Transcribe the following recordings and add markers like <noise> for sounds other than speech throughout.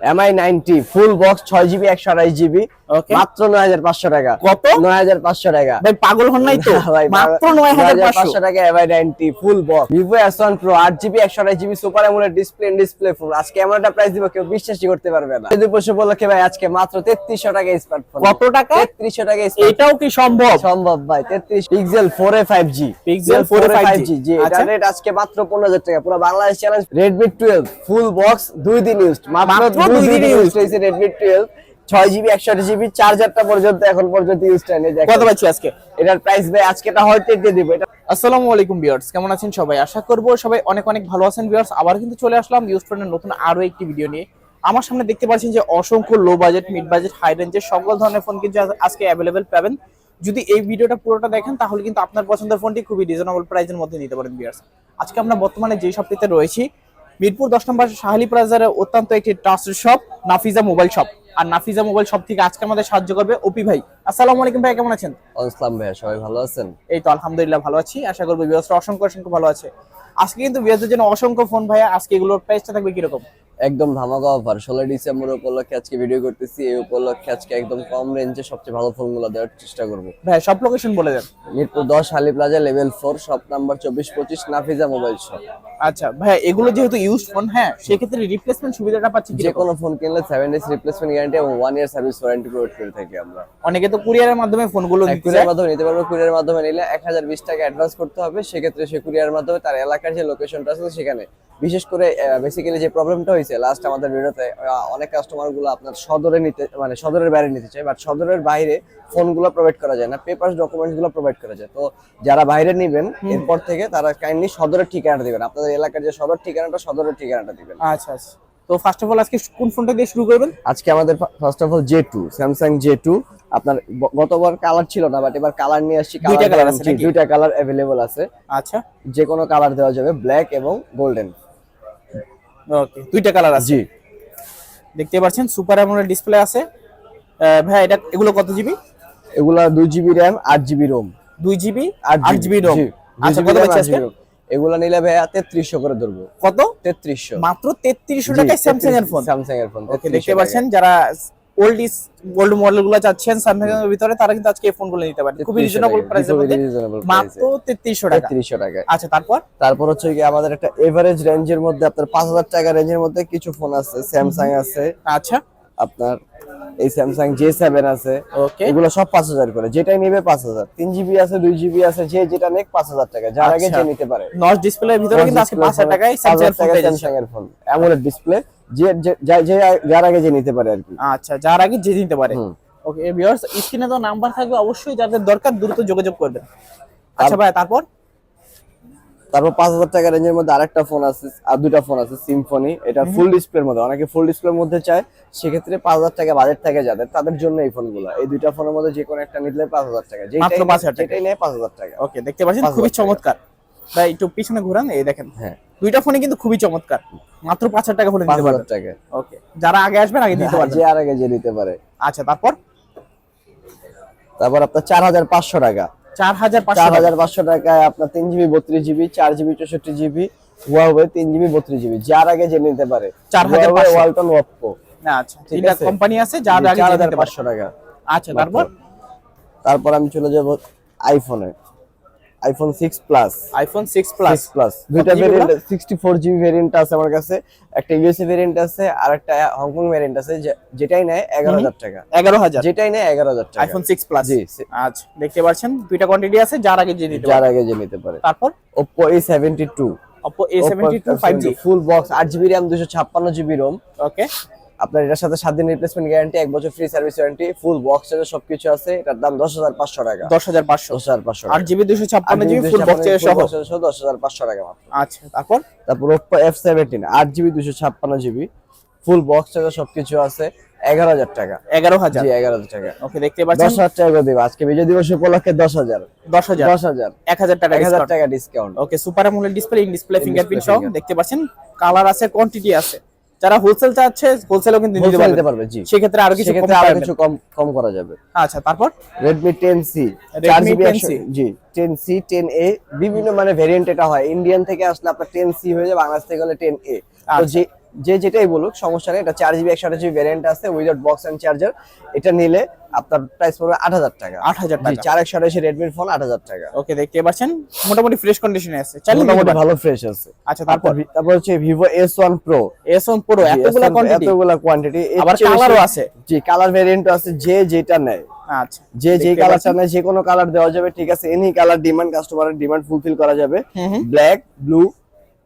MI ninety full box ছয় GB একশো আঠাশ জিবি মাত্র নয় হাজার পাঁচশো টাকা। কত? নয় হাজার পাঁচশো টাকা। ভাই পাগল হন নাই তো? মাত্র নয় হাজার পাঁচশো? টাকা MI ninety full box Vivo S one Pro আট জিবি একশো আঠাশ GB super display display phone আজকে এমন একটা প্রাইস দিব কেউ বিশ্বাসই করতে পারবে না। যদি বসে উপলক্ষে ভাই আজকে মাত্র তেত্রিশশো টাকা স্মার্টফোন কত টাকা? তেত্রিশশো টাকা এটাও কি সম্ভব? সম্ভব ভাই তেত্রিশ Pixel four A five G Pixel 4a 5G G এটা আচ্ছা। রেট আজকে মাত্র পনেরো হাজার টাকা। পুরো Bangladesh challenge Redmi twelve full box দুই দিন ইউজ মাত্র দুই দুই দিন দিন ইউজ হয়েছে রেডমি টুয়েলভ ছয় জিবি একশো জিবি চার্জারটা পর্যন্ত এখন পর্যন্ত ইউজ টাইম কত পাচ্ছি আজকে? এটার প্রাইস ভাই আজকে এটা হয়তো দিয়ে দিব। এটা আসসালামু আলাইকুম ভিউয়ার্স কেমন আছেন সবাই? আশা করব সবাই অনেক অনেক ভালো আছেন ভিউয়ার্স আবার কিন্তু চলে আসলাম ইউজ ফ্রেন্ডের নতুন আরও একটি ভিডিও নিয়ে। আমার সামনে দেখতে পাচ্ছেন যে অসংখ্য low budget mid budget high রেঞ্জের সকল ধরনের ফোন কিন্তু আজকে অ্যাভেলেবেল পাবেন। যদি এই ভিডিওটা পুরোটা দেখেন তাহলে কিন্তু আপনার পছন্দের ফোনটি খুবই রিজনেবল প্রাইসের মধ্যে নিতে পারেন ভিউয়ার্স আজকে আমরা বর্তমানে যে শপটিতে রয়েছি মিরপুর দশ নম্বর শাহালি প্লাজার অত্যন্ত একটি trusted shop Nafiza mobile shop আর নাফিজা মোবাইল শপ থেকে আজকে আমাদের সাহায্য করবে ওপি ভাই। আসসালামু আলাইকুম ভাই কেমন আছেন? আসসালাম ভাই সবাই ভালো আছেন? এই তো আলহামদুলিল্লাহ ভালো আছি। আশা করব বিয়াসরা অসংখ্য অসংখ্য ভালো আছে। আজকে কিন্তু বিয়াসদের জন্য অসংখ্য ফোন ভাইয়া। আজকে এগুলোর প্রাইসটা থাকবে কীরকম? একদম ধামাকা অফার ষোলো ডিসেম্বর উপলক্ষে আজকে ভিডিও করতেছি। এই উপলক্ষে আজকে একদম কম রেঞ্জে সবচেয়ে ভালো ফোনগুলো দেওয়ার চেষ্টা করব। ভাই সব লোকেশন বলে দেন। মিরপুর দশ Hali plaza level four shop number চব্বিশ পঁচিশ নাফিজা মোবাইল শপ আচ্ছা ভাই এগুলো যেহেতু ইউজ ফোন হ্যাঁ সেক্ষেত্রে রিপ্লেসমেন্ট সুবিধাটা পাচ্ছি যে কোনো ফোন কিনলে সেভেন ডেজ রিপ্লেসমেন্ট গ্যারান্টি এবং one year service warranty provide করে থাকি আমরা। অনেকে তো কুরিয়ারের মাধ্যমে ফোনগুলো দিতে কুরিয়ার মাধ্যমে নিতে পারব। কুরিয়ার মাধ্যমে নিলে এক হাজার বিশ টাকা অ্যাডভান্স করতে হবে। সেক্ষেত্রে সে কুরিয়ার মাধ্যমে তার এলাকার যে লোকেশনটা আছে সেখানে। বিশেষ করে বেসিক্যালি যে প্রবলেমটা হয়েছে লাস্ট আমাদের ভিডিওতে অনেক কাস্টমারগুলো আপনার সদরে নিতে মানে সদরের বাইরে নিতে চায় বাট সদরের বাইরে ফোনগুলো প্রোভাইড করা যায় না পেপার ডকুমেন্টসগুলো প্রোভাইড করা যায়। তো যারা বাইরে নিবেন এরপর থেকে তারা কাইন্ডলি সদরের ঠিকানাটা দিবেন। আপনাদের এলাকার যে সদর ঠিকানাটা সদরের ঠিকানাটা দিবেন। আচ্ছা আচ্ছা। তো ফার্স্ট অফ অল আজকে কোন ফোনটা দিয়ে শুরু করবেন? আজকে আমাদের first of all J two Samsung J two আপনার গতবার কালার ছিল না বাট এবার কালার নিয়ে আসছি দুইটা colour আছে দুইটা কালার অ্যাভেলেবল আছে। আচ্ছা। যে কোনো কালার দেওয়া যাবে ব্ল্যাক এবং গোল্ডেন ওকে দুইটা কালার আছে। জি। দেখতে পাচ্ছেন সুপার অ্যামোলেড ডিসপ্লে আছে। ভাই এটা এগুলো কত জিবি এগুলা দুই জিবি র্যাম আট জিবি রোম দুই জিবি আট আট জিবি রোম আচ্ছা কত আছে এগুলা নিলে ভাইয়া তেত্রিশশো করে ধরবো। কত? তেত্রিশশো। মাত্র তেত্রিশশো টাকায় স্যামসাং এর ফোন স্যামসাং এর ফোন ওকে দেখতে পাচ্ছেন যারা ওল্ড ইস গোল্ড মডেলগুলো চাচ্ছেন স্যামসাং এর ভিতরে তারা কিন্তু আজকে এই ফোনগুলো নিতে পারেন। খুবই রিজনেবল প্রাইসের মধ্যে। মাত্র তেত্রিশশো টাকা। তেত্রিশশো টাকা আচ্ছা তারপর? তারপর হচ্ছে কি আমাদের একটা এভারেজ রেঞ্জের মধ্যে আপনার পাঁচ হাজার টাকা রেঞ্জের মধ্যে কিছু ফোন আছে স্যামসাং আছে। আচ্ছা। আপনার এই স্যামসাং জে সেভেন আছে। ওকে এগুলো সব পাঁচ হাজার করে যেটাই নেবে পাঁচ হাজার। তিন জিবি আছে দুই জিবি আছে যে যেটা নেক পাঁচ হাজার টাকা যার আগে আচ্ছা। যে নিতে পারে। নচ ডিসপ্লের ভিতরে কিন্তু আজকে পাঁচ হাজার টাকায় স্যামসাং এর ফোন পেয়ে যাচ্ছেন। স্যামসাং এর ফোন অ্যামোলেড ডিসপ্লে যে যার আগে যে নিতে পারে আর কি। আচ্ছা যার আগে যে নিতে পারে। ওকে ভিউয়ার্স স্ক্রিনে তো নাম্বার থাকবে অবশ্যই যাদের দরকার দ্রুত যোগাযোগ করবেন। আচ্ছা ভাই তারপর? তারপর পাঁচ হাজার টাকা রেঞ্জের মধ্যে আরেকটা ফোন আছে আর দুটা ফোন আছে সিম্ফনি এটা ফুল ডিসপ্লের মধ্যে অনেকে ফুল ডিসপ্লের মধ্যে চায়। সেক্ষেত্রে পাঁচ হাজার টাকা বাজেট থাকে যাদের তাদের জন্য এই ফোনগুলো এই দুইটা ফোনের মধ্যে যে কোনো একটা নিলে পাঁচ হাজার টাকা যেটাই মাত্র 5,000 টাকা। যেটাই নেয় পাঁচ হাজার টাকা। ওকে দেখতে পাচ্ছেন খুবই চমৎকার। ভাই একটু পিছনে ঘুরান এই দেখেন। হ্যাঁ। দুইটা ফোনে কিন্তু খুবই চমৎকার। মাত্র পাঁচ হাজার টাকা ফোনে নিতে হাজার পারবেন টাকা। ওকে। যারা আগে আসবেন আগে নিতে পারবেন। যে আর আগে যে নিতে পারে। আচ্ছা তারপর? তারপর আপনার চার হাজার পাঁচশো টাকা। চার হাজার চার। হাজার পাঁচশো টাকায় আপনার তিন জিবি বত্রিশ জিবি চার জিবি চৌষট্টি জিবি হুয়াওয়ে তিন জিবি বত্রিশ জিবি। যার আগে যে নিতে পারে। 4,500 ওয়ালটন ওপ্পো না আচ্ছা তিনটা। কোম্পানি আছে যার আগে চার হাজার পাঁচশো টাকা। আচ্ছা তারপর? তারপর আমি চলে যাব আইফোনে iPhone six plus iPhone six plus six plus দুইটা variant sixty four GB variant আছে আমার কাছে একটা ইউএসএ ভেরিয়েন্ট আছে আর একটা হংকং ভেরিয়েন্ট আছে যেটাই নেয় এগারো হাজার টাকা। এগারো হাজার। যেটাই নেয় এগারো হাজার টাকা। আইফোন সিক্স প্লাস জি আচ্ছা দেখতে পাচ্ছেন দুইটা কোয়ান্টিটি আছে যার আগে যে নিতে যার আগে যে নিতে পারে। তারপর? Seventy two Oppo A72 5G full box আট জিবি র্যাম দুশো ছাপ্পান্ন জিবি রোম ওকে আপনার এটার সাথে সাত দিন রিপ্লেসমেন্ট গ্যারান্টি এক বছর free service warranty full box এর সবকিছু আছে। এটার দাম দশ হাজার পাঁচশো টাকা। দশ হাজার পাঁচশো। দশ হাজার পাঁচশো আট জিবি দুশো ছাপ্পান্ন জিবি ফুল বক্স সহ? দশ হাজার পাঁচশো টাকা মাত্র। আচ্ছা তারপর? তারপর ওপ্পো এফ সেভেন্টিন আট জিবি দুশো ছাপ্পান্ন জিবি ফুল বক্স এর সবকিছু আছে এগারো হাজার টাকা। এগারো হাজার? জি এগারো হাজার টাকা। ওকে দেখতে পাচ্ছেন? দশ হাজার টাকা দেবো। আজকে বিজয় দিবস উপলক্ষে দশ হাজার। দশ হাজার? দশ হাজার। এক হাজার টাকা এক হাজার। টাকা discount okay super AMOLED display in display fingerprint সহ দেখতে পাচ্ছেন? কালার আছে কোয়ান্টিটি আছে। যারা হোলসেল চাচ্ছে হোলসেলও কিন্তু নিতে নিতে পারবে জি। সেক্ষেত্রে আরও কিছু কম আরও কিছু কম কম করা যাবে। আচ্ছা তারপর? Redmi ten C Redmi 10C G ten C ten এ বিভিন্ন মানে ভেরিয়েন্ট এটা হয়। ইন্ডিয়ান থেকে আসলে আপনার টেন সি হয়ে যায় বাংলাদেশ থেকে হলে টেন এ তো আচ্ছা। যে যে যেটাই বলুক সমস্যা নেই। এটা চার জিবি একশো আঠাশ জিবি ভ্যারিয়েন্ট আছে উইদাউট বক্স অ্যান্ড চার্জার এটা নিলে আপনার প্রাইস পড়বে আট হাজার টাকা। আট হাজার টাকা। চার একশো আঠাশি রেডমির ফোন আট হাজার টাকা। ওকে দেখতে পাচ্ছেন? মোটামুটি ফ্রেশ কন্ডিশনে আছে। মোটামুটি ভালো ফ্রেশ আছে। আচ্ছা তারপর তারপর? হচ্ছে Vivo S one Pro S one Pro এতগুলো কোয়ান্টিটি এতগুলা কোয়ান্টিটি আবার কালারও আছে। জি কালার ভ্যারিয়েন্টও আছে যে যেটা নেয়। আচ্ছা যে যে কালারটা নেয় যে কোনো কালার দেওয়া যাবে ঠিক আছে। এনি কালার ডিমান্ড কাস্টমারের ডিমান্ড ফুলফিল করা যাবে। ব্ল্যাক ব্লু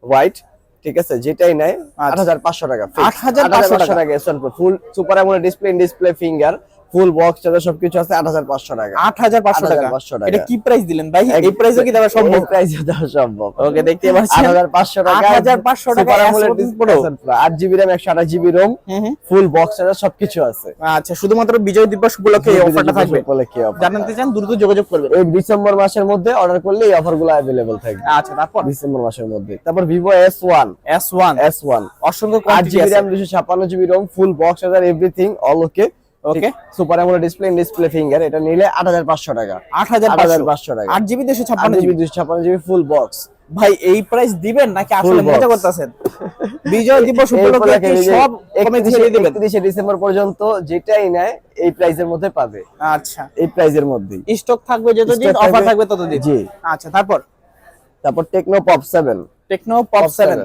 হোয়াইট ঠিক আছে? যেটাই নেয় আচ্ছা। আট হাজার পাঁচশো টাকা 8,500 টাকা। S one Pro full super display display finger full box charger সবকিছু আছে আট হাজার পাঁচশো টাকা। আট হাজার পাঁচশো টাকা? 8,500 টাকা। এটা কি প্রাইস দিলেন ভাই? এই প্রাইসে কি দেওয়া সম্ভব? প্রাইসে দেওয়া সম্ভব। ওকে দেখতে পাচ্ছেন। আট হাজার পাঁচশো টাকা। 8,500 টাকা S14 Pro। আট জিবি র্যাম একশো আঠাশ GB ROM. Full box charger সবকিছু আছে। আচ্ছা শুধুমাত্র বিজয় দিবস উপলক্ষে এই অফারটা থাকবে? উপলক্ষে offer। জানতে চান দ্রুত যোগাযোগ করবেন। এই ডিসেম্বর মাসের মধ্যে অর্ডার করলে এই অফারগুলো অ্যাভেলেবল থাকবে। আচ্ছা তারপর? ডিসেম্বর মাসের মধ্যে। তারপর Vivo S one S one S one অসংখ্য আট জিবি র্যাম দুশো ছাপ্পান্ন GB ROM full box charger everything all okay okay super AMOLED display display finger এটা নিলে আট হাজার পাঁচশো টাকা। আট হাজার আট হাজার পাঁচশো টাকা। আট জিবি দুশো আট ছাপ্পান্ন জিবি জিবি। দুশো ছাপ্পান্ন জিবি ফুল বক্স ভাই এই প্রাইস দিবেন নাকি আসলে মজা করতেছেন? বিজয় দিবস উপলক্ষে সব কমে ছেড়ে দিবেন? একত্রিশে ডিসেম্বর পর্যন্ত যেটাই নেয় এই প্রাইসের মধ্যে পাবে। আচ্ছা। এই প্রাইসের মধ্যেই। স্টক থাকবে যতদিন অফার থাকবে- ততদিন। জি। আচ্ছা তারপর? তারপর Tecno Pop seven Tecno Pop Pop seven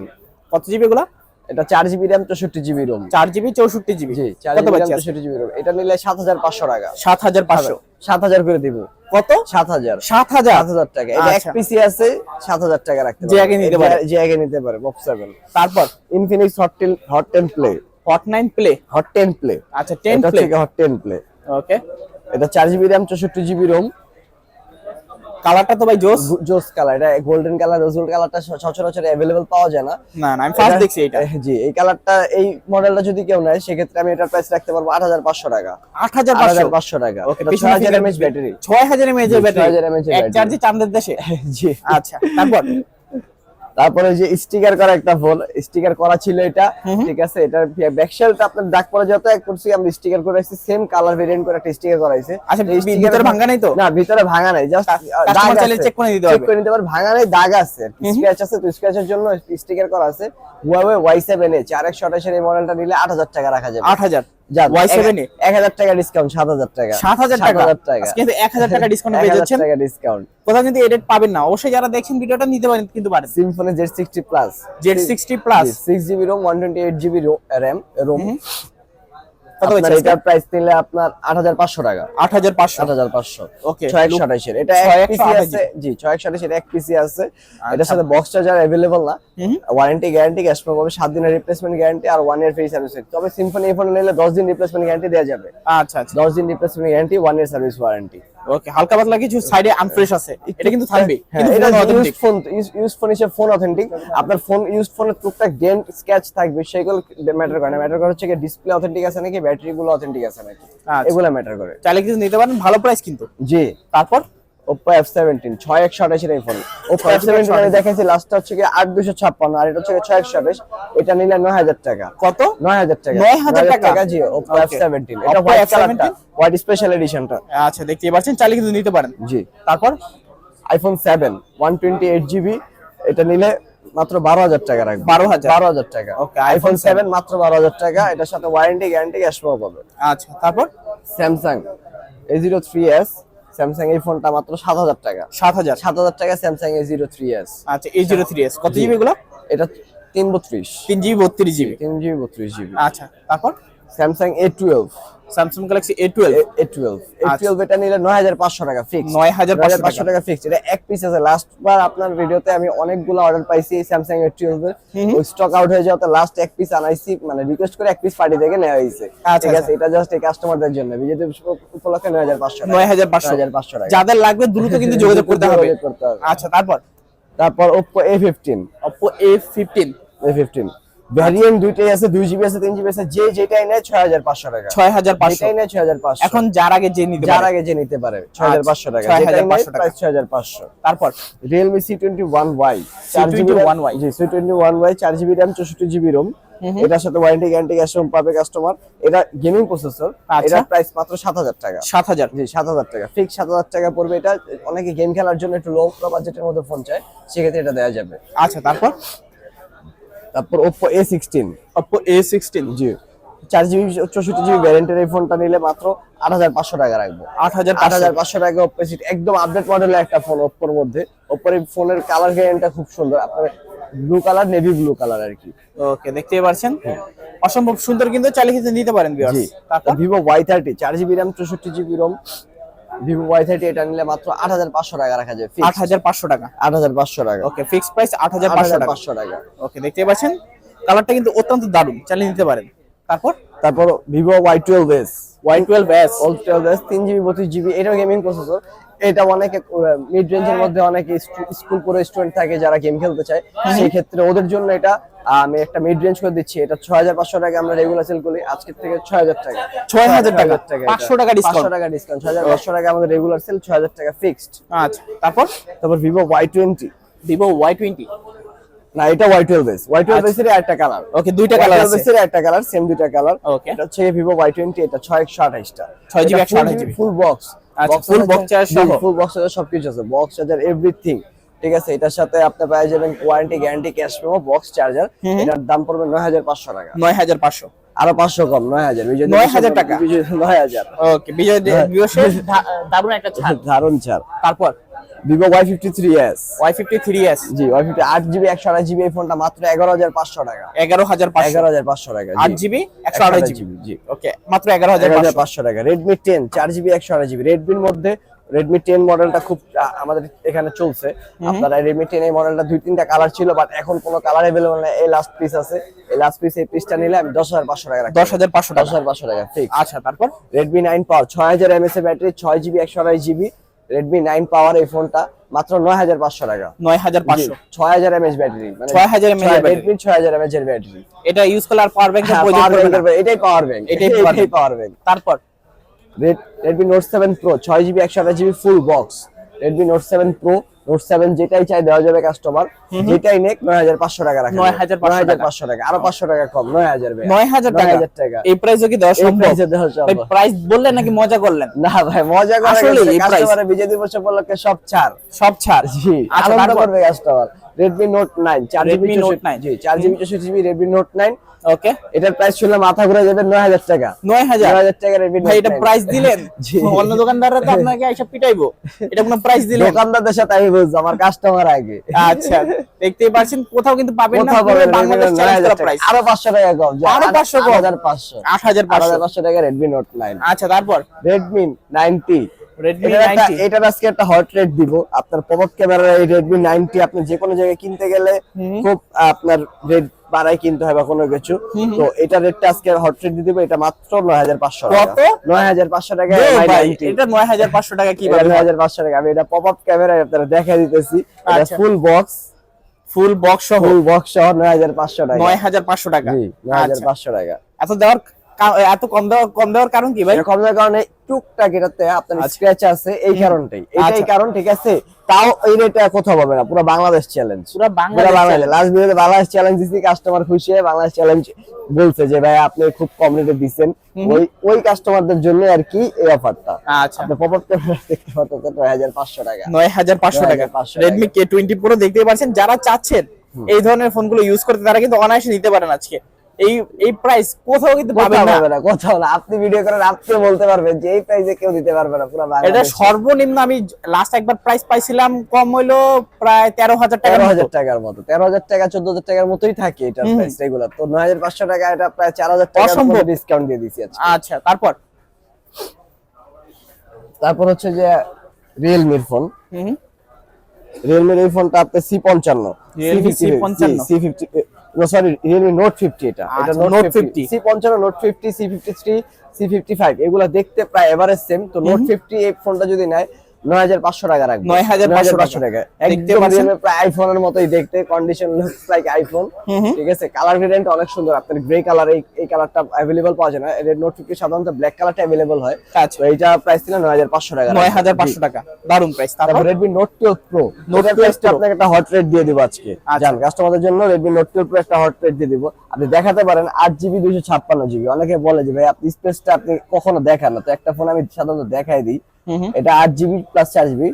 কত জিবি গুলা এটা চার জিবি র্যাম চৌষট্টি জিবি রোম চার জিবি চৌষট্টি জিবি জি চার জিবি র্যাম? চৌষট্টি জিবি রোম এটা নিলে সাত হাজার পাঁচশো টাকা। সাত হাজার পাঁচশো। সাত হাজার করে দিব। কত? সাত হাজার। সাত হাজার? সাত হাজার টাকা। এটা এক আচ্ছা। পিসি আছে সাত হাজার টাকা রাখতে যে আগে নিতে পারে। যে আগে নিতে পারে সেভেন তারপর? Infinix Hot ten Hot ten Play Hot nine Play Hot ten Play আচ্ছা ten Play Hot ten Play okay এটা চার জিবি র্যাম চৌষট্টি জিবি রোম কালারটা তো ভাই জোস। জোস কালার এটা গোল্ডেন কালার রোজ গোল্ড কালারটা সচরাচর অ্যাভেলেবল পাওয়া যায় না। না না আমি ফার্স্ট দেখছি এটা জি এই কালারটা এই মডেলটা যদি কেউ নেয় সেক্ষেত্রে আমি এটার প্রাইস রাখতে পারব আট হাজার পাঁচশো টাকা। আট হাজার আট পাঁচশো হাজার পাঁচশো টাকা। ওকে এটা ছয় হাজার এমএচ ব্যাটারি ছয় হাজার এমএএইচ এর ব্যাটারি 6000 mAh এর এক চার্জে চান্দের দেশে। জি। আচ্ছা তারপর? তারপরে যে স্টিকার করা একটা ফোন স্টিকার করা ছিল এটা ঠিক আছে? এটার ব্যাকশেলটা আপনার দাগ পড়া যত এক করছি আমি স্টিকার করে আছি সেম কালার ভেরিয়েন্ট করে একটা স্টিকার করাইছে আচ্ছা ভিতরে ভাঙা নাই তো? না ভিতরে ভাঙা নাই জাস্ট দাগ আছে। চেক করে দিতে হবে। চেক করে নিতে পারবে ভাঙা নাই দাগ আছে। স্ক্র্যাচ আছে তো স্ক্র্যাচের জন্য স্টিকার করা আছে। Huawei Y7 এ 4128 এর মডেলটা নিলে 8000 টাকা রাখা যাবে। 8000 টাকা ডিসকাউন্ট 7000 টাকা। টাকা? 7000 টাকা। কিন্তু এক হাজার টাকা ডিসকাউন্ট পেয়ে যাচ্ছেন। টাকা ডিসকাউন্ট কোথাও কিন্তু এডেট পাবেন না। অবশ্যই যারা দেখছেন ভিডিওটা নিতে পারেন কিন্তু পারেন। Symphony Z60 plus Z sixty plus six GB ROM one twenty eight GB RAM ROM আপনার এটার প্রাইস নিলে আপনার আট হাজার পাঁচশো টাকা। ওকে এটা এক পিসি আছে। জি এক পিসি আছে। এটার আচ্ছা। সাথে বক্স চার্জার অ্যাভেলেবল না। ওয়ারেন্টি গ্যারান্টি ক্যাশ পাবে সাত দিনের রিপ্লেসমেন্ট গ্যারান্টি আর ওয়ান ইয়ার ফ্রি সার্ভিস তবে সিম্ফনি ফোন নিলে দশ দিন রিপ্লেসমেন্ট গ্যারান্টি দেওয়া যাবে। আচ্ছা আচ্ছা। দশ দিন replacement guarantee one year service warranty okay হালকা পাতলা কিছু সাইডে আনফ্রেশ আছে। এটা কিন্তু থাকবে হ্যাঁ, কিন্তু এটা ইউজ ফোন ইউজ ফোন হিসেবে ফোন অথেন্টিক আপনার ফোন ইউজ ফোনের টুকটাক ডেন্ট স্ক্র্যাচ থাকবে সেগুলো ম্যাটার করে না। ম্যাটার করে হচ্ছে কি ডিসপ্লে অথেন্টিক আছে নাকি ব্যাটারি গুলো অথেন্টিক আছে নাকি? আচ্ছা। এগুলো ম্যাটার করে। চাইলে কিন্তু নিতে পারেন ভালো প্রাইস কিন্তু। জি। তারপর? Oppo F17 ছয় একশো আঠাশের এই ফোন Oppo F17 আমি দেখাইছি লাস্টটা হচ্ছে কি আট দুশো ছাপ্পান্ন আর এটা হচ্ছে কি ছয় একশো আঠাশ। এটা নিলে নয় হাজার টাকা। কত? নয় হাজার টাকা। 9,000 টাকা? জি Oppo Okay. F17 এটা হোয়াইট কালারটা হোয়াইট স্পেশাল এডিশনটা আচ্ছা দেখতে পাচ্ছেন চাইলে কিন্তু নিতে পারেন। জি। তারপর? IPhone seven one twenty eight GB এটা নিলে মাত্র বারো হাজার টাকা রাখবে। 12,000 বারো হাজার টাকা। Okay, আইফোন সেভেন মাত্র বারো হাজার টাকা এটার সাথে ওয়ারেন্টি গ্যারান্টি ক্যাশ পাবে। আচ্ছা তারপর? Samsung A zero three S Samsung এই ফোনটা মাত্র সাত হাজার টাকা। সাত হাজার? সাত হাজার টাকা Samsung A zero three S আচ্ছা এই জিরো থ্রি এস কত জিবি এগুলো এটা তিন বত্রিশ। তিন জিবি বত্রিশ জিবি তিন জিবি বত্রিশ জিবি আচ্ছা তারপর? Samsung A twelve Samsung Galaxy A twelve A twelve A আচ্ছা। টুয়েলভ এটা নিলে নয় হাজার পাঁচশো টাকা ফিক্স 9,500 পাঁচশো টাকা। ফিক্স এটা এক পিস আছে। লাস্ট বার আপনার ভিডিওতে আমি অনেকগুলো অর্ডার পাইছি স্যামসাং এ টুয়েলভ এর। ওই স্টক আউট হয়ে যাওয়াতে লাস্ট এক পিস আনাইছি। মানে রিকোয়েস্ট করে এক পিস পার্টি থেকে নেওয়া হয়েছে। আচ্ছা, ঠিক আছে এটা জাস্ট এই কাস্টমারদের জন্য। দিবস উপলক্ষে নয় হাজার পাঁচশো নয় হাজার পাঁচশো। হাজার পাঁচশো টাকা। যাদের লাগবে দ্রুত কিন্তু <laughs> যোগাযোগ করতে হবে। আচ্ছা তারপর? তারপর Oppo A fifteen Oppo A fifteen A fifteen variant দুইটাই আছে দুই জিবি আছে তিন জিবি আছে যে যেটাই নেয় ছয় হাজার পাঁচশো টাকা। ছয় হাজার পাঁচশো। নেয় ছয় হাজার পাঁচশো। এখন যার আগে যে নিতে যার আগে যে নিতে পারে ছয় হাজার পাঁচশো টাকা। ছয় হাজার পাঁচশো টাকা। ছয় হাজার পাঁচশো। তারপর? Realme C twenty one Y চার জিবি C21Y জি সি টোয়েন্টি ওয়ান ওয়াই চার জিবি র্যাম চৌষট্টি জিবি রোম এটার সাথে ওয়ারেন্টি গ্যারান্টি ক্যাশ পাবে কাস্টমার এটা গেমিং প্রসেসর আচ্ছা। এটার প্রাইস মাত্র সাত হাজার টাকা। সাত হাজার। জি সাত হাজার টাকা। ফিক্স সাত হাজার টাকা পড়বে এটা। অনেকে গেম খেলার জন্য একটু লো বাজেটের মধ্যে ফোন চায় সেক্ষেত্রে এটা দেওয়া যাবে। আচ্ছা তারপর? তারপর এ সিক্সটিন Oppo A16 জি। চার জিবি চৌষট্টি জিবি ভ্যারিয়েন্টের এই ফোনটা নিলে মাত্র আট হাজার পাঁচশো টাকা রাখব। আট 8500 হাজার পাঁচশো টাকা একদম আপডেট মডেলের একটা ফোন ওপ্পোর মধ্যে। ওপ্পোর এই ফোনের কালার গ্যারেন্টটা খুব সুন্দর। আপনার blue colour navy blue colour আর কি। ওকে দেখতেই পারছেন? অসম্ভব সুন্দর কিন্তু চালিয়ে নিতে পারেন ভিভো ওয়াই থার্টি চার জিবি র্যাম চৌষট্টি GB ROM Vivo Y thirty এটা নিলে মাত্র আট হাজার পাঁচশো টাকা রাখা যায় আট হাজার পাঁচশো টাকা। আট হাজার পাঁচশো টাকা। ওকে ফিক্সড প্রাইস আট হাজার পাঁচশো টাকা। ওকে দেখতেই পাচ্ছেন? কালারটা কিন্তু অত্যন্ত দারুণ। চালিয়ে নিতে পারেন। তারপর? তারপর Vivo Y twelve S Y twelve S all twelve S তিন জিবি বত্রিশ জিবি এটাও গেমিং প্রসেসর এটা অনেকে মিড রেঞ্জের মধ্যে অনেকে স্কুল পড়ে স্টুডেন্ট থাকে যারা গেম খেলতে চায়। সেই ক্ষেত্রে ওদের জন্য এটা আমি একটা মিড রেঞ্জ করে দিচ্ছি। এটা ছয় হাজার পাঁচশো টাকা আমরা রেগুলার সেল করি। আজকের থেকে ছয় হাজার টাকা। 6,000 টাকা। 500 টাকা। পাঁচশো টাকা ডিসকাউন্ট ছয় হাজার পাঁচশো টাকা আমাদের রেগুলার সেল ছয় হাজার টাকা ফিক্সড আচ্ছা তারপর? তারপর Vivo Y twenty Vivo Y twenty না এটা Y twelve S Y twelve S এর একটা কালার ওকে দুইটা কালার আছে। এর একটা কালার সেম দুইটা কালার Okay. এটা হচ্ছে ভিভো ওয়াই টোয়েন্টি এটা ছয় একশো আঠাইশটা। 6 GB 128 ফুল বক্স আচ্ছা, full box ফুল বক্স সবকিছু আছে। বক্স চার্জার এভরিথিং ঠিক আছে এটার সাথে আপনি পেয়ে যাবেন warranty guarantee cash memo box charger এটার দাম পড়বে নয় হাজার পাঁচশো টাকা। নয় হাজার পাঁচশো। আরও পাঁচশো কম নয় হাজার। 9,000 টাকা? নয় হাজার। ওকে বিজয় দারুণ একটা ছাড়। <laughs> দারুণ ছাড়। তারপর? Vivo Y fifty three S Y fifty three S জি ওয়াই ফিফটি আট জিবি একশো আড়াই জিবি এই ফোনটা মাত্র এগারো হাজার পাঁচশো টাকা। এগারো হাজার এগারো হাজার পাঁচশো টাকা আট জিবি একশো আড়াই জিবি জি। ওকে মাত্র এগারো হাজার পাঁচশো। পাঁচশো টাকা। রেডমি টেন চার জিবি একশো আড়াই জিবি রেডমির মধ্যে রেডমি টেন মডেলটা খুব আমাদের এখানে চলছে। আপনারা রেডমি টেন এই মডেলটা দুই তিনটা কালার ছিল বাট এখন কোনো কালার অ্যাভেলেবল নেই। এই লাস্ট পিস আছে। এই লাস্ট পিস এই পিসটা নিলে আমি দশ হাজার পাঁচশো টাকা দশ হাজার পাঁচশো দশ হাজার পাঁচশো টাকা ফিক্স আচ্ছা তারপর? রেডমি নাইন পাওয়ার ছয় হাজার এমএস এর ব্যাটারি ছয় জিবি একশো আড়াই জিবি রেডমি নাইন পাওয়ার এই ফোনটা মাত্র নয় হাজার পাঁচশো টাকা। নয় হাজার পাঁচশো। ছয় হাজার এমএস ব্যাটারি মানে 6000 mAh battery। রেডমি ছয় হাজার এমএস এর ব্যাটারি এটা ইউজ করলে আর পাওয়ার। ব্যাংক এটাই পাওয়ার ব্যাংক এটাই। পাওয়ার ব্যাংক তারপর? রেডমি নোট সেভেন প্রো ছয় জিবি একশো আঠাশ GB full box Redmi Note seven Pro Note seven যেটাই চাই দেওয়া যাবে কাস্টমার যেটাই নেক নয় হাজার পাঁচশো টাকা রাখা 9,500 টাকা। পাঁচশো টাকা আরও পাঁচশো টাকা কম নয় হাজার নয় হাজার টাকা। 9,000 টাকা। এই প্রাইসে কি দেওয়া সম্ভব। প্রাইস বললেন নাকি মজা করলেন? না ভাই মজা করে আসলেই এই price। বিজয় দিবস উপলক্ষে সব ছাড়। সব ছাড়। জি আচ্ছা, আনন্দ করবে কাস্টমার রেডমি নোট নাইন চার জিবি নোট 9 জি চার জিবি চৌষট্টি GB Redmi Note nine okay এটার প্রাইস শুনলে মাথা ঘুরে যাবে নয় হাজার টাকা। নয় হাজার? নয় হাজার টাকা রেডমি ভাই এটা প্রাইস দিলেন? অন্য দোকানদাররা তো আপনাকে এসব পিটাইবো। এটা কোনো প্রাইস দিলেন? দোকানদারদের সাথে আমি বুঝছি আমার কাস্টমার আগে। আচ্ছা দেখতেই পাচ্ছেন কোথাও কিন্তু পাবেন না পুরো বাংলাদেশ চ্যালেঞ্জ করা প্রাইস আরও পাঁচশো টাকা কম আরও 500 কম। আট হাজার পাঁচশো। আট হাজার আট হাজার পাঁচশো পাঁচশো টাকা রেডমি নোট নাইন আচ্ছা তারপর? Redmi 90 এটার আজকে একটা হট রেট দিব। আপনার পপআপ ক্যামেরার এই রেডমি নাইনটি আপনি যে কোনো জায়গায় কিনতে গেলে খুব আপনার রেট বাড়াই কিনতে কোনো কিছু। তো এটা রেটটা আজকে হট রেট দিয়ে দিব। এটা মাত্র নয় হাজার পাঁচশো টাকা। কত? নয় হাজার পাঁচশো টাকা ভাই 90 এটা নয় হাজার পাঁচশো টাকা কি নয় হাজার পাঁচশো টাকা। আমি এটা পপআপ ক্যামেরায় আপনারা দেখা দিতেছি। আচ্ছা। ফুল বক্স ফুল বক্স সহ? ফুল বক্স সহ নয় হাজার পাঁচশো টাকা। নয় হাজার পাঁচশো টাকা। নয় হাজার আচ্ছা। পাঁচশো টাকা। এত দেওয়ার এত কম দেওয়ার কম দেওয়ার কারণ কি ভাই? এরকম যার কারণে টুকটাক এটাতে আপনার আচ্ছা। স্ক্র্যাচ আছে এই কারণটাই। এটাই আচ্ছা। কারণ ঠিক আছে? তাও এই রেটে কোথাও পাবে না পুরো বাংলাদেশ চ্যালেঞ্জ পুরো বাংলাদেশ লাস্ট ভিডিওতে বাংলাদেশ চ্যালেঞ্জ দিছি কাস্টমার খুশি হয়ে বাংলাদেশ চ্যালেঞ্জ বলছে যে ভাই আপনি খুব কম রেটে দিচ্ছেন ওই ওই কাস্টমারদের জন্য আর কি এই অফারটা আচ্ছা। আপনি পপআপ ক্যামেরা দেখতে পাচ্ছেন নয় হাজার পাঁচশো টাকা। নয় হাজার পাঁচশো টাকা। 9,500 টাকা। কে টোয়েন্টি প্রো দেখতেই পাচ্ছেন যারা চাচ্ছেন এই ধরনের ফোনগুলো ইউজ করতে তারা কিন্তু অনায়াসে নিতে পারেন আজকে। এই এই প্রাইস কোথাও কিন্তু পাবেন না। কোথাও না। আপনি ভিডিও করেন আপনি বলতে পারবেন যে এই প্রাইসে কেউ দিতে পারবে না পুরো এটা সর্বনিম্ন আমি লাস্ট একবার প্রাইস পাইছিলাম কম হইল প্রায় 13000 টাকা 13000 টাকার মতো। 13000 টাকা 14000 টাকার মতোই থাকে এটা প্রাইস রেগুলার তো 9500 টাকা এটা প্রায় 4000 টাকা ডিসকাউন্ট দিয়ে দিয়েছি আচ্ছা তারপর? তারপর হচ্ছে যে Realme ফোন হুম। Realme এর এই ফোনটা আপনি C55 C55 C50 ও সরি রিয়েলমি নোট ফিফটি এটা। এটা নোট ফিফটি সি পঞ্চান্ন Note fifty C fifty three C fifty five এগুলো দেখতে প্রায় এভারেজ সেম তো নোট ফিফটি এই ফোনটা যদি নেয় নয় হাজার পাঁচশো টাকা রাখবে। 9,500 টাকা। দেখতে পাচ্ছেন? প্রায় আইফোনের মতোই দেখতে কন্ডিশন লুকস লাইক আইফোন ঠিক আছে? কালার ভেরিয়েন্ট অনেক সুন্দর। আপনার গ্রে কালার এই এই কালারটা অ্যাভেলেবল পাওয়া যায় না। এর নোট ফিফটি সাধারণত ব্ল্যাক কালারটা অ্যাভেলেবল হয়। তো এইটা প্রাইস ছিল নয় হাজার পাঁচশো টাকা। নয় হাজার পাঁচশো টাকা। দারুণ প্রাইস তারপর? নোট টুয়েলভ নোট প্রাইসটা আপনাকে একটা হট রেট দিয়ে দিব আজকে। আচ্ছা। জান কাস্টমারদের জন্য রেডমি নোট টুয়েলভ প্রো একটা হট রেট দিয়ে দিব। আপনি দেখাতে পারেন আট জিবি দুইশো ছাপ্পান্ন জিবি অনেকে বলে যে ভাই আপনি স্পেসটা আপনি কখনো দেখান না। তো একটা ফোন আমি সাধারণত দেখাই দিই। এটা আট জিবি প্লাস চার জিবি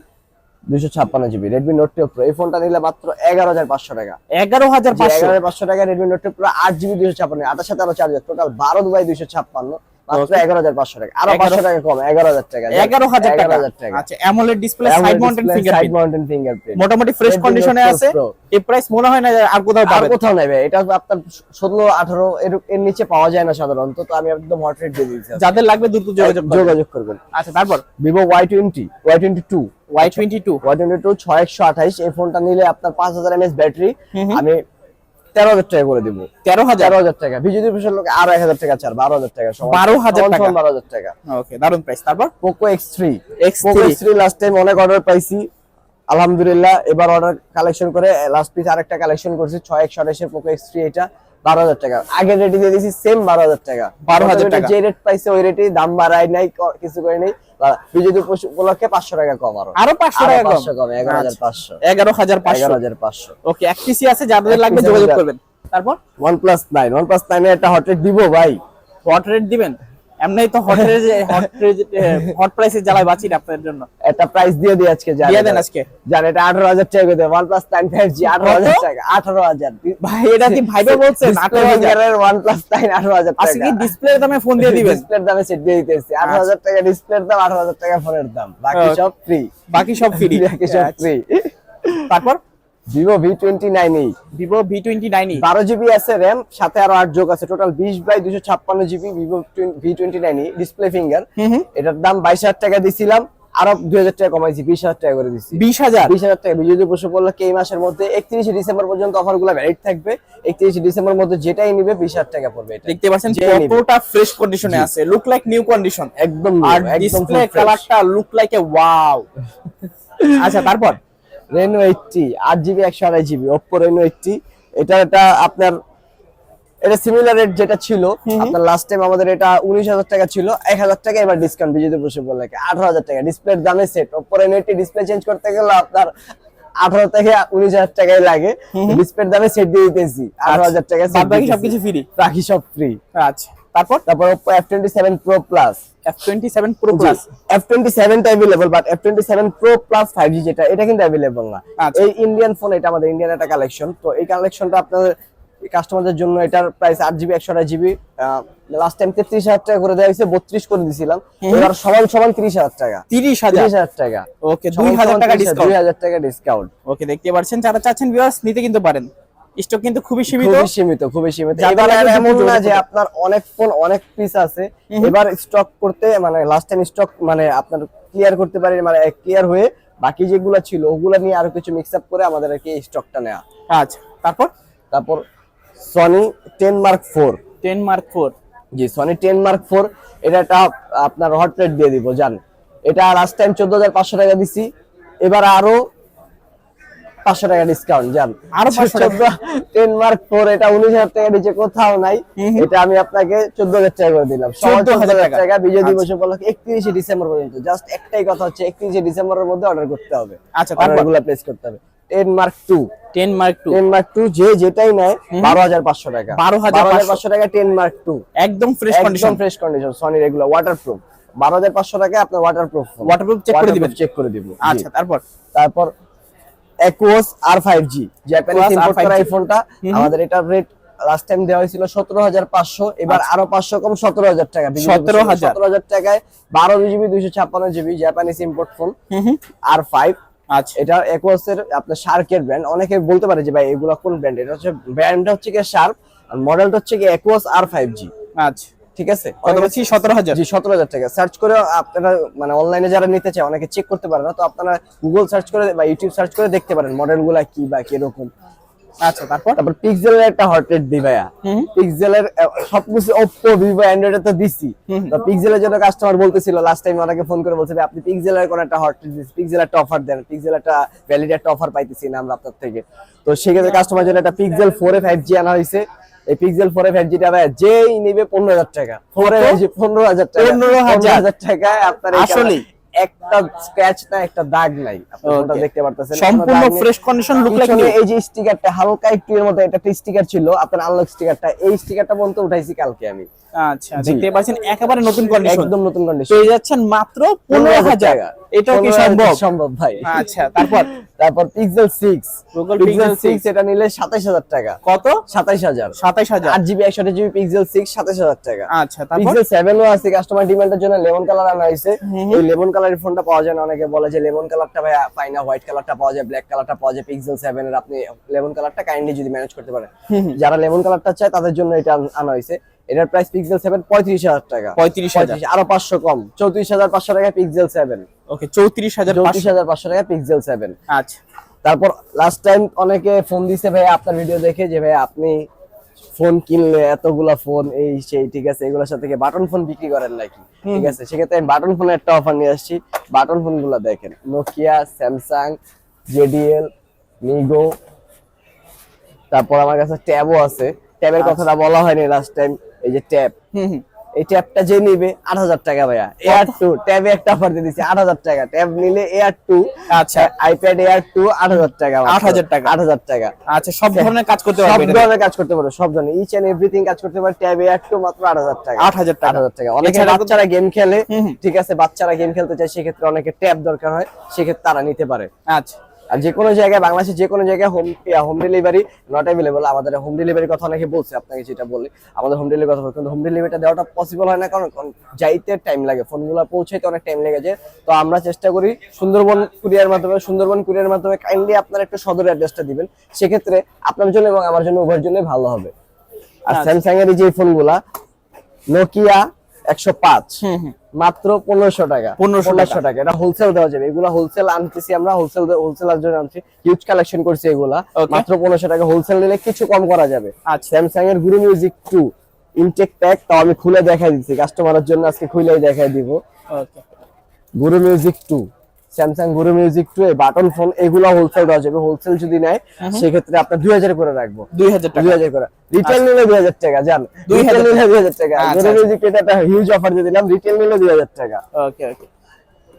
দুশো ছাপ্পান্ন GB. Redmi Note two Pro এই ফোনটা নিলে মাত্র এগারো হাজার পাঁচশো টাকা। এগারো হাজার পাঁচশো। টাকা রেডমি নোট টু প্রো আট জিবি দুশো ছাপ্পান্ন। আটার সাথে আরও চার্জ টোটাল বারো দুবাই দুইশো ছাপ্পান্ন। মাত্র Okay. এগারো হাজার পাঁচশো টাকা। আরও এগারো- টাকা কম এগারো হাজার টাকা এগারো হাজার এগারো টাকা টাকা। আচ্ছা AMOLED display side mountain side mountain fingerprint মোটামুটি ফ্রেশ কন্ডিশনে আছে। এই প্রাইস মনে হয় না আর কোথাও আর কোথাও নেবে। এটা আপনার ষোলো আঠারো এর এর নিচে পাওয়া যায় না সাধারণত তো আমি একদম হট রেট দিয়ে দিয়েছি। যাদের লাগবে দ্রুত যোগাযোগ। যোগাযোগ করবেন। আচ্ছা তারপর? এই ফোনটা নিলে আপনার পাঁচ হাজার এমএস ব্যাটারি। আমি তেরো হাজার টাকা করে দিব। তেরো হাজার? হাজার টাকা। বিজেপি দিবসের লোক আড়াই হাজার টাকা চার বারো হাজার টাকা বারো হাজার টাকা। বারো হাজার টাকা। ওকে দারুণ প্রাইস তারপর? Poco X three X X three last time অনেক অর্ডার পাইছি। আলহামদুলিল্লাহ এবার অর্ডার কালেকশন করে লাস্ট পিস আরেকটা কালেকশন করছি ছয় একশো আঠাশের পোকো এক্স থ্রি এটা। বারো হাজার টাকা। আগে রেডি দিয়ে দিয়েছি সেম বারো হাজার টাকা। 12,000 টাকা। যে রেট পাইছে ওই রেটে দাম বাড়ায় নাই কিছু করে নেই। বা বিজয় দিবস উপলক্ষে পাঁচশো টাকা কম আরও। আরও পাঁচশো টাকা কম? পাঁচশো কম এগারো হাজার পাঁচশো। এগারো হাজার এগারো হাজার পাঁচশো। ওকে এক পিসি আছে যাদের লাগবে যোগাযোগ করবেন। তারপর? One plus nine one plus নাইনে একটা হট রেট দিব ভাই। হট রেট দিবেন? এমনি তো হট হট হট প্রাইসে জ্বালায় বাঁচি না আপনাদের জন্য। একটা প্রাইস দিয়ে দিই আজকে জান দিয়ে দেন আজকে। জান এটা আঠারো হাজার টাকা হাজার কত? টাকা আঠারো হাজার। ভাই এটা কি ভাইবে বলছেন? আঠারো হাজার। ওয়ান প্লাস নাইন আঠারো হাজার আজকে টাকা কি ডিসপ্লের দামে ফোন দিয়ে দিবেন? ডিসপ্লের দামে সেট দিয়ে দিতেছি। আঠারো হাজার টাকা ডিসপ্লের দাম আঠারো হাজার টাকা ফোনের দাম। বাকি সব ফ্রি বাকি সব ফ্রি বাকি সব ফ্রি তারপর? ভিভো ভি টোয়েন্টি নাইন এই ভিভো ভি টোয়েন্টি নাইন বারো জিবি আছে র্যাম সাথে আরও আট যোগ আছে। টোটাল বিশ বাই দুশো ছাপ্পান্ন GB Vivo V twenty nine display finger এটার দাম বাইশ হাজার টাকা দিছিলাম আরও দুই হাজার টাকা কমাইছি বিশ হাজার টাকা করে দিচ্ছি বিশ হাজার? বিশ হাজার টাকা। বিজয় দিবস উপলক্ষে এই মাসের মধ্যে? একত্রিশে ডিসেম্বর পর্যন্ত অফারগুলো ভ্যালিড থাকবে। একত্রিশে ডিসেম্বর মধ্যে যেটাই নিবে বিশ হাজার টাকা পড়বে এটা। দেখতে পাচ্ছেন। কতটা ফ্রেশ কন্ডিশনে আছে। লুক লাইক নিউ কন্ডিশন একদম আর ডিসপ্লে কালারটা লুক লাইক এ ওয়াও আচ্ছা তারপর? রেনো এইটটি আট জিবি একশো আড়াই জিবি ওপ্পো রেনো এইটটি এটা এটা আপনার এটা সিমিলার রেট যেটা ছিল আপনার লাস্ট টাইম আমাদের এটা উনিশ হাজার টাকা ছিল এক হাজার টাকা এবার ডিসকাউন্ট দিবস উপলক্ষে আঠারো হাজার টাকা। ডিসপ্লের দামে set Oppo Reno eighty display change করতে গেলে আপনার আঠারো থেকে উনিশ হাজার টাকাই লাগে। ডিসপ্লের দামে সেট দিয়ে দিতেছি আঠারো হাজার টাকা বাকি সবকিছু ফ্রি বাকি সব ফ্রি আচ্ছা। তারপর তারপর plus F twenty seven pro plus F twenty সেভেনটা available but F twenty seven pro plus five G যেটা এটা কিন্তু অ্যাভেলেবল না। আচ্ছা। এই ইন্ডিয়ান ফোন এটা আমাদের ইন্ডিয়ান একটা কালেকশন তো এই কালেকশনটা আপনাদের কাস্টমারদের জন্য এটার প্রাইস আট জিবি একশো আঠাশ জিবি লাস্ট টাইম তেত্রিশ হাজার টাকা করে দেওয়া হয়েছে বত্রিশ করে দিছিলাম। এবার সমান সমান তিরিশ হাজার টাকা। তিরিশ হাজার? টাকা। ওকে দুই হাজার টাকা ডিসকাউন্ট দুই হাজার টাকা ডিসকাউন্ট ওকে দেখতে পাচ্ছেন যারা চাচ্ছেন ভিউয়ার্স নিতে কিন্তু পারেন। স্টক কিন্তু খুবই সীমিত। খুবই সীমিত খুবই সীমিত। এবার এমন না যে আপনার অনেক ফোন অনেক পিস আছে। এবার স্টক করতে মানে লাস্ট টাইম স্টক মানে আপনার ক্লিয়ার করতে পারি মানে ক্লিয়ার হয়ে বাকি যেগুলো ছিল ওগুলা নিয়ে আরও কিছু মিক্স আপ করে আমাদের আর কি স্টকটা নেওয়া আচ্ছা তারপর? তারপর Sony ten mark four ten mark four G Sony ten mark four এটা একটা আপনার হট রেট দিয়ে দিব জান। এটা লাস্ট টাইম চোদ্দ হাজার পাঁচশো টাকা দিছি। এবার আরও পাঁচশো টাকা ডিসকাউন্ট জান। আরও 500 টাকা। টেন মার্ক ফোর এটা উনিশ হাজার টাকা নিচে কোথাও নাই। এটা আমি আপনাকে চোদ্দ হাজার টাকা করে দিলাম। 14,000 টাকা। টাকা বিজয় আচ্ছা। দিবস উপলক্ষে একত্রিশে ডিসেম্বর পর্যন্ত। জাস্ট একটাই কথা হচ্ছে একত্রিশে ডিসেম্বরের মধ্যে অর্ডার করতে হবে। আচ্ছা, অর্ডারগুলো প্লেস করতে হবে। Ten mark two ten mark two ten mark two যে যেটাই নেয় বারো হাজার পাঁচশো টাকা। 12,500 পাঁচশো। টাকা টেন মার্ক টু একদম ফ্রেশ কন্ডিশন একদম fresh condition Sony regular waterproof বারো হাজার পাঁচশো টাকা আপনার check করে দিবেন? চেক করে দিব। আচ্ছা তারপর? তারপর Aquos R five G Japanese import করা R5G এই ফোনটা আমাদের এটার রেট লাস্ট টাইম দেওয়া হয়েছিল সতেরো হাজার পাঁচশো এবার আরও পাঁচশো কম সতেরো হাজার টাকা 17,000 সতেরো হাজার। টাকায় বারো জিবি দুইশো ছাপ্পান্ন GB Japanese import phone R five আচ্ছা। এটা একোয়াসের আপনার শার্কের ব্র্যান্ড অনেকে বলতে পারে যে ভাই এগুলা কোন ব্র্যান্ড এটা হচ্ছে ব্র্যান্ডটা হচ্ছে কি শার্প আর মডেলটা হচ্ছে কি একোয়াস আর ফাইভ জি আচ্ছা। ঠিক আছে? বলছি? সতেরো হাজার। জি সতেরো হাজার টাকা। সার্চ করে আপনারা মানে অনলাইনে যারা নিতে চায় অনেকে চেক করতে পারে না তো আপনারা গুগল সার্চ করে বা ইউটিউব সার্চ করে দেখতে পারেন মডেলগুলা কি বা কীরকম। আচ্ছা তারপর? তারপর পিক্সেলের একটা হট রেট দি ভাইয়া। পিক্সেলের সবকিছু ওপ্পো ভিভো অ্যান্ড্রয়েড তো দিছি। তো পিক্সেলের জন্য কাস্টমার বলতেছিল লাস্ট টাইম আমাকে ফোন করে বলছে ভাই, আপনি পিক্সেলের কোন একটা হট রেট দিচ্ছি পিক্সেল একটা অফার দেন পিক্সেল একটা ভ্যালিড একটা অফার পাইতেছি না আমরা আপনার থেকে। তো সেক্ষেত্রে কাস্টমার জন্য একটা Pixel four A five G আনা হয়েছে এই পিক্সেল ফোর ফাইভ জিটা ভাই যেই নিবে পনেরো হাজার টাকা। পনেরো হাজার টাকা। 15,000 পনেরো হাজার টাকায় আপনার এই আসলেই? একটা স্ক্র্যাচ না একটা দাগ নাই। আপনি Okay. ফোনটা দেখতে পারতেছেন? সম্পূর্ণ ফ্রেশ কন্ডিশন লুক লাইক এই যে স্টিকারটা হালকা একটু এর মধ্যে এটা স্টিকার ছিল আপনার আনলক স্টিকারটা এই স্টিকারটা পর্যন্ত উঠাইছি কালকে আমি। আচ্ছা দেখতে পাচ্ছেন একেবারে নতুন কন্ডিশন একদম নতুন কন্ডিশন পেয়ে যাচ্ছেন মাত্র পনেরো হাজার। এটাও কি সম্ভব? সম্ভব ভাই। আচ্ছা তারপর? তারপর Pixel six Google Pixel Pixel six এটা নিলে সাতাইশ হাজার টাকা। কত? সাতাইশ হাজার। সাতাইশ হাজার। আট জিবি একশো জিবি পিক্সেল সিক্স সাতাইশ হাজার টাকা। আচ্ছা তারপর? পিক্সেল সেভেনও আছে কাস্টমার ডিমান্ডের জন্য লেমন কালার আনা হয়েছে। ওই লেমন কালারের ফোনটা পাওয়া যায় না অনেকে বলে যে লেমন কালারটা ভাই পাই না হোয়াইট কালারটা পাওয়া যায় ব্ল্যাক কালারটা পাওয়া যায় পিক্সেল সেভেন এর। আপনি লেমন কালারটা কাইন্ডলি যদি ম্যানেজ করতে পারেন। যারা লেমন কালারটা চায় তাদের জন্য এটা আনা হয়েছে। এটার প্রাইস পিক্সেল সেভেন পঁয়ত্রিশ হাজার টাকা। 35,000 আরও পাঁচশো কম। চৌত্রিশ হাজার পাঁচশো টাকা পিক্সেল সেভেন ওকে চৌত্রিশ হাজার চৌত্রিশ হাজার পাঁচশো টাকা পিক্সেল সেভেন আচ্ছা। তারপর লাস্ট টাইম অনেকে ফোন দিছে ভাই আপনার ভিডিও দেখে যে ভাই আপনি ফোন কিনলে এতগুলা ফোন এই সেই ঠিক আছে এগুলোর সাথে বাটন ফোন বিক্রি করেন নাকি? ঠিক আছে সেক্ষেত্রে আমি বাটন ফোনের একটা অফার নিয়ে আসছি। বাটন ফোনগুলা দেখেন নোকিয়া স্যামসাং জেডিএল মিগো তারপর আমার কাছে ট্যাবও আছে। ট্যাবের কথাটা বলা হয়নি লাস্ট টাইম এই যে হুম এই ট্যাবটা যে নিবে আট হাজার টাকা ভাইয়া। এয়ার টু ট্যাবে একটা অফার দিয়ে দিচ্ছি আট হাজার টাকা। ট্যাব নিলে এয়ার টু আচ্ছা। আইপ্যাড এয়ার টু আট হাজার টাকা 8,000 টাকা। আট হাজার টাকা। আচ্ছা সব ধরনের কাজ করতে সব পারবে এটা। ধরনের কাজ করতে পারো সব ধরনের। ইচ এন্ড এভরিথিং কাজ করতে পারে ট্যাব এয়ার টু মাত্র আট হাজার টাকা। 8,000 টাকা। আট হাজার টাকা। অনেকে বাচ্চারা গেম খেলে। ঠিক আছে বাচ্চারা গেম খেলতে চায় সেক্ষেত্রে অনেকে ট্যাব দরকার হয় সেক্ষেত্রে তারা নিতে পারে। আচ্ছা। আর যে কোনো জায়গায় বাংলাদেশে যে কোনো জায়গায় home home delivery not available আমাদের হোম ডেলিভারি কথা অনেকে বলছে আপনাকে যেটা বলি আমাদের হোম ডেলিভারি কথা কিন্তু হোম ডেলিভারিটা দেওয়াটা পসিবল হয় না কারণ যাইতে টাইম লাগে ফোনগুলো পৌঁছাইতে অনেক টাইম লেগে যায়। তো আমরা চেষ্টা করি সুন্দরবন কুরিয়ার মাধ্যমে সুন্দরবন কুরিয়ার মাধ্যমে কাইন্ডলি আপনার একটু সদর অ্যাড্রেসটা দিবেন। সেক্ষেত্রে আপনার জন্য এবং আমার জন্য উভয়ের জন্য ভালো হবে। আর আচ্ছা। স্যামসাং এর এই যে ফোনগুলা নোকিয়া একশো পাঁচ। মাত্র পনেরোশো টাকা। 1500 পনেরোশো টাকা। এটা হোলসেল দেওয়া যাবে। এগুলা হোলসেল আনতেছি আমরা হোলসেল হোলসেল জন্য আনছি। হিউজ কালেকশন করছি এগুলা। মাত্র পনেরোশো টাকা। হোলসেল নিলে কিছু কম করা যাবে। আর স্যামসাং এর গুরু মিউজিক টু ইনটেক প্যাক তাও আমি খুলে দেখাই দিচ্ছি। কাস্টমারের জন্য আজকে খুলেই দেখাই দিব। Guru music two Samsung Guru music two button phone এগুলা হোলসেল দেওয়া যাবে। হোলসেল যদি নেয় সেক্ষেত্রে আপনার দুই হাজার করে রাখব। দুই হাজার দুই হাজার করে। রিটেল নিলে দুই হাজার টাকা জান? 2000 রিটেল নিলে দুই হাজার টাকা। আচ্ছা, গুরু আচ্ছা। মিউজিক এটা একটা হিউজ অফার দিয়ে দিলাম রিটেল নিলে দুই হাজার টাকা। ওকে ওকে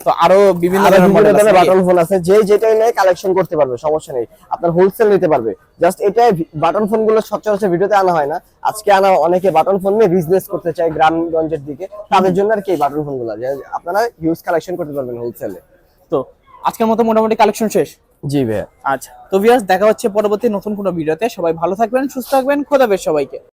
তো আরও বিভিন্ন ধরনের বাটন ফোন আছে। যে যেটাই নেয় কালেকশন করতে পারবে সমস্যা নেই। আপনার হোলসেল নিতে পারবে। জাস্ট এটাই বাটন ফোনগুলো সচরাচর ভিডিওতে আনা হয় না। আজকে আনা অনেকে বাটন ফোন নিয়ে বিজনেস করতে চায় গ্রামগঞ্জের দিকে তাদের জন্য আর কি বাটন ফোনগুলো। আপনারা হিউজ কালেকশন করতে পারবেন হোলসেলে তো আজকের মতো মোটামুটি কালেকশন শেষ? জি ভাইয়া। আচ্ছা তো ভিউয়ার্স দেখা হচ্ছে পরবর্তী নতুন কোনো ভিডিওতে। সবাই ভালো থাকবেন সুস্থ থাকবেন খোদা সবাইকে।